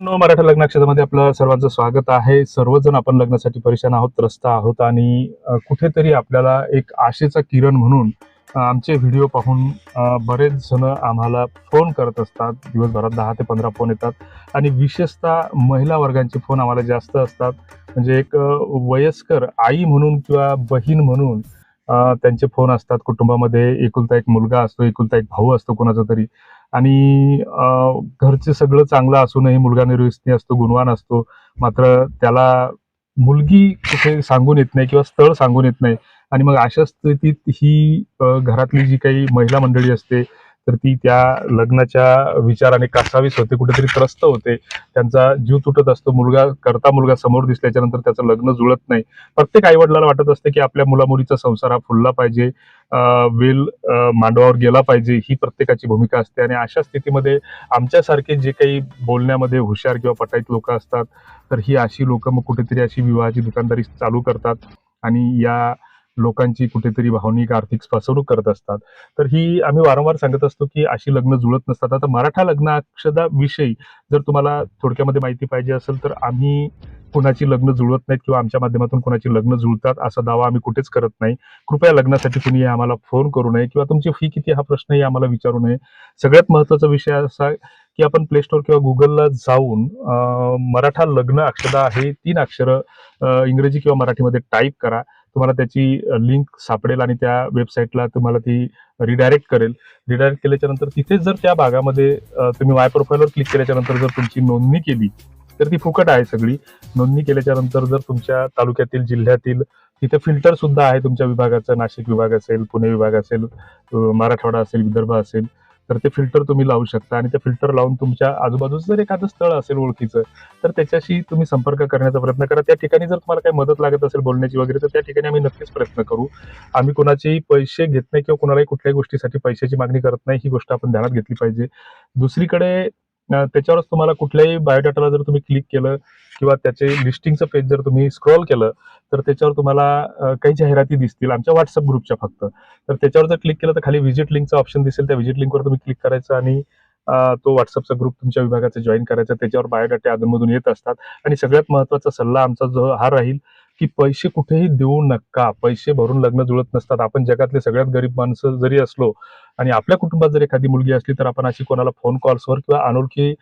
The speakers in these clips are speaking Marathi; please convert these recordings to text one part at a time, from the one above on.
नो मराठा लग्नाक्षेत्रामध्ये आपलं सर्वांचं स्वागत आहे. सर्वजण आपण लग्नासाठी परेशान आहोत त्रस्त आहोत आणि कुठेतरी आपल्याला एक आशेचा किरण म्हणून आमचे व्हिडिओ पाहून बरेच जण आम्हाला फोन करत असतात. दिवसभरात दहा ते पंधरा फोन येतात आणि विशेषतः महिला वर्गांचे फोन आम्हाला जास्त असतात. म्हणजे एक वयस्कर आई म्हणून किंवा बहीण म्हणून त्यांचे फोन असतात. कुटुंबामध्ये एकुलता एक मुलगा असतो एकुलता एक भाऊ असतो कोणाचा तरी. आणि घरचे सगळं चांगलं असूनही मुलगा निर्व्यसनी असतो गुणवान असतो मात्र त्याला मुलगी कुठे सांगून येत नाही किंवा स्थळ सांगून येत नाही. आणि मग अशा स्थितीत ही घरातली जी काही महिला मंडळी असते तर ती त्या लग्नाच्या विचाराने कासावीस होते कुठेतरी त्रस्त होते. त्यांचा जीव तुटत असतो. मुलगा करता मुलगा समोर दिसल्याच्या नंतर त्याचं लग्न जुळत नाही. प्रत्येक आईवडिलाला वाटत असते की आपल्या मुलामुलीचा संसार हा फुलला पाहिजे. वेल मांडवावर गेला पाहिजे ही प्रत्येकाची भूमिका असते. आणि अशा स्थितीमध्ये आमच्यासारखे जे काही बोलण्यामध्ये हुशार किंवा पटाईत लोक असतात तर ही अशी लोक मग कुठेतरी अशी विवाहाची दुकानदारी चालू करतात. आणि या लोकांची कुठेतरी भावनिक आर्थिक फसवणूक करत असतात. तर ही आम्ही वारंवार सांगत असतो की अशी लग्न जुळत नसतात. आता मराठा लग्नाक्षदा विषयी जर तुम्हाला थोडक्यामध्ये माहिती पाहिजे असेल तर आम्ही कुणाची लग्न जुळत नाहीत किंवा आमच्या माध्यमातून कुणाची लग्न जुळतात असा दावा आम्ही कुठेच करत नाही. कृपया लग्नासाठी कुणी आम्हाला फोन करू नये किंवा तुमची फी किती हा प्रश्नही आम्हाला विचारू नये. सगळ्यात महत्त्वाचा विषय असा की आपण प्ले स्टोअर किंवा गुगलला जाऊन मराठा लग्न अक्षदा हे तीन अक्षरं इंग्रजी किंवा मराठीमध्ये टाईप करा. तुम्हाला त्याची लिंक सापडेल आणि त्या वेबसाईटला तुम्हाला ती रिडायरेक्ट करेल. रिडायरेक्ट केल्याच्यानंतर तिथेच जर त्या भागामध्ये तुम्ही माय प्रोफाईलवर क्लिक केल्याच्यानंतर जर तुमची नोंदणी केली तर ती फुकट आहे सगळी. नोंदणी केल्याच्यानंतर जर तुमच्या तालुक्यातील जिल्ह्यातील तिथे फिल्टर सुद्धा आहे तुमच्या विभागाचं. नाशिक विभाग असेल पुणे विभाग असेल मराठवाडा असेल विदर्भ असेल. तर ते फिल्टर तुम्ही लावू शकता आणि ते फिल्टर लावून तुमच्या आजूबाजूचं जर एखादं स्थळ असेल ओळखीचं तर त्याच्याशी तुम्ही संपर्क करण्याचा प्रयत्न करा. त्या ठिकाणी जर तुम्हाला काही मदत लागत असेल बोलण्याची वगैरे तर त्या ठिकाणी आम्ही नक्कीच प्रयत्न करू. आम्ही कोणाचेही पैसे घेत नाही किंवा कोणालाही कुठल्याही गोष्टीसाठी पैशाची मागणी करत नाही ही गोष्ट आपण ध्यानात घेतली पाहिजे. दुसरीकडे त्याच्यावरच तुम्हाला कुठल्याही बायोडाटाला जर तुम्ही क्लिक केलं किंवा त्याचे लिस्टिंगचं पेज जर तुम्ही स्क्रॉल केलं तर त्याच्यावर तुम्हाला काही जाहिराती दिसतील. आमच्या व्हॉट्सअप ग्रुपच्या फक्त. तर त्याच्यावर जर क्लिक केलं तर खाली व्हिजिट लिंकचं ऑप्शन दिसेल. त्या व्हिजिट लिंकवर तुम्ही क्लिक करायचं आणि तो व्हॉट्सअपचा ग्रुप तुमच्या विभागाचा जॉईन करायचा. त्याच्यावर बायोडाटे अधूनमधून येत असतात. आणि सगळ्यात महत्त्वाचा सल्ला आमचा जो हा राहील की पैसे कुठेही देऊ नका. पैसे भरून लग्न जुळत नसतात. आपण जगातले सगळ्यात गरीब माणसं जरी असलो आणि आपल्या कुटुंबात जर एखादी मुलगी असली तर आपण अशी कोणाला फोन कॉल्सवर किंवा अनोळखी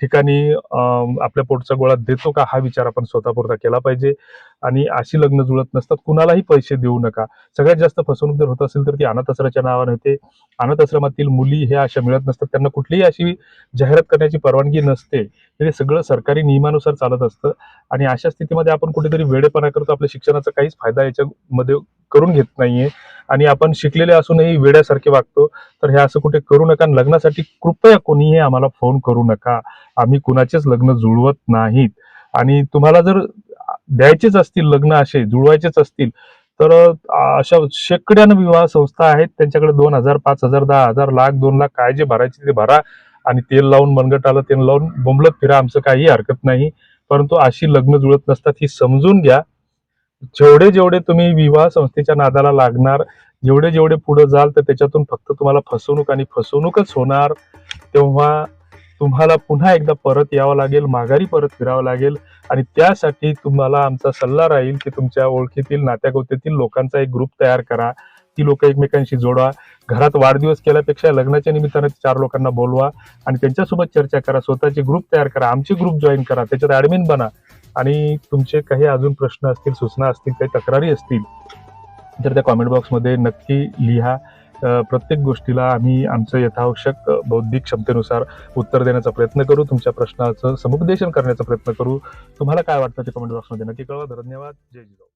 ठिकाणी आपल्या पोटचा गोळा देतो का? हा विचार आपण स्वतःपुरता केला पाहिजे. आणि अशी लग्न जुळत नसतात. कुणालाही पैसे देऊ नका. सगळ्यात जास्त फसवणूक जर होत असेल तर ती अनाथ आश्रमाच्या नावाने होते. अनाथ आश्रमातील मुली हे अशा मिळत नसतात. त्यांना कुठलीही अशी जाहिरात करण्याची परवानगी नसते. हे सगळं सरकारी नियमानुसार चालत असतं. आणि अशा स्थितीमध्ये आपण कुठेतरी वेडेपणा करतो. आपल्या शिक्षणाचा काहीच फायदा याच्यामध्ये करून घेत नाहीये. आणि आपण शिकलेले असूनही वेड्यासारखे वागतो. तर हे असं कुठे करू नका. आणि लग्नासाठी कृपया कोणीही आम्हाला फोन करू नका. आम्ही कुणाचेच लग्न जुळवत नाहीत. आणि तुम्हाला जर द्यायचेच असतील लग्न असे जुळवायचेच असतील तर अशा शेकड्यानं विवाह संस्था आहेत. त्यांच्याकडे दोन हजार पाच हजार दहा हजार लाख दोन लाख काय जे भरायचे ते भरा. आणि तेल लावून मनगट आलं तेल लावून बोंबलत फिरा. आमचं काही हरकत नाही. परंतु अशी लग्न जुळत नसतात ही समजून घ्या. जेवढे जेवढे तुम्ही विवाह संस्थेच्या नादाला लागणार जेवढे जेवढे पुढे जाल तर त्याच्यातून फक्त तुम्हाला फसवणूक आणि फसवणूकच होणार. तेव्हा तुम्हाला पुन्हा एकदा परत यावं लागेल माघारी परत फिरावं लागेल. आणि त्यासाठी तुम्हाला आमचा सल्ला राहील की तुमच्या ओळखीतील नात्यागोत्यातील लोकांचा एक ग्रुप तयार करा. ती लोक एकमेकांशी जोडा. घरात वाढदिवस केल्यापेक्षा लग्नाच्या निमित्तानं चार लोकांना बोलवा आणि त्यांच्यासोबत चर्चा करा. स्वतःचे ग्रुप तयार करा. आमचे ग्रुप जॉईन करा. त्याच्यात ऍडमिन बना. आणि तुमचे काही अजून प्रश्न असतील सूचना असतील काही तक्रारी असतील तर त्या कॉमेंट बॉक्समध्ये नक्की लिहा. प्रत्येक गोष्टीला आम्ही आमचं यथावश्यक बौद्धिक क्षमतेनुसार उत्तर देण्याचा प्रयत्न करू तुमच्या प्रश्नाचं समुपदेशन करण्याचा प्रयत्न करू. तुम्हाला काय वाटतं ते कमेंट बॉक्समध्ये नक्की कळवा. धन्यवाद. जय जिजाऊ.